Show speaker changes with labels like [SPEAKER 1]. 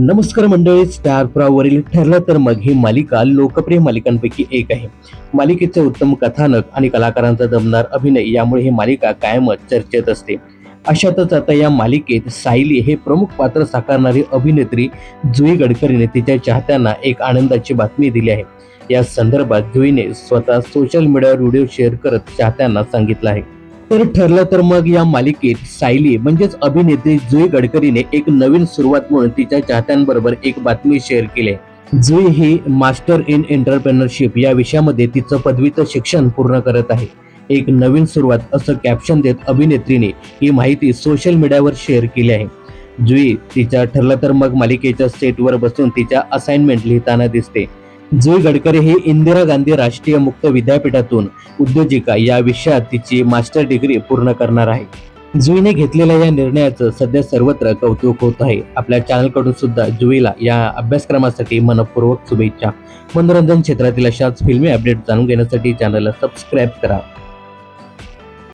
[SPEAKER 1] नमस्कार मंडळी स्टार ठरलं तर मग ही मालिका लोकप्रिय मालिकांपैकी एक आहे. मालिकेचे उत्तम कथानक आणि कलाकारांचा दमदार अभिनय यामुळे ही मालिका कायमच चर्चेत असते. अशातच आता या मालिकेत सायली हे प्रमुख पात्र साकारणारी अभिनेत्री जुई गडकरीने तिच्या चाहत्यांना एक आनंदाची बातमी दिली आहे. या संदर्भात जुईने स्वतः सोशल मीडियावर व्हिडिओ शेअर करत चाहत्यांना सांगितलं आहे. तर ठरलं तर मग या मालिकेत सायली म्हणजेच अभिनेत्री जुई गडकरीने एक नवीन सुरुवात म्हणून तिच्या चाहत्यांबरोबर एक बातमी शेअर केली. आहे. जुई ही मास्टर इन एंटरप्रेनरशिप या विषयामध्ये तिचं पदवीचं शिक्षण पूर्ण करत आहे. एक नवीन सुरुवात असं कॅप्शन देत अभिनेत्रीने ही माहिती सोशल मीडियावर शेअर केली आहे. जुई तिच्या ठरलं तर मग मालिकेच्या सेटवर बसून तिच्या असाइनमेंट लिहिताना दिसते. जुई गडकरी ही इंदिरा गांधी राष्ट्रीय मुक्त विद्यापीठातून उद्योजिका या विषयात तिची मास्टर डिग्री पूर्ण करणार आहे. जुईने घेतलेल्या या निर्णयाचं सध्या सर्वत्र कौतुक होत आहे. आपल्या चॅनलकडून सुद्धा जुईला या अभ्यासक्रमासाठी मनपूर्वक शुभेच्छा. मनोरंजन क्षेत्रातील अशाच फिल्मी अपडेट जाणून घेण्यासाठी चॅनलला सबस्क्राईब करा.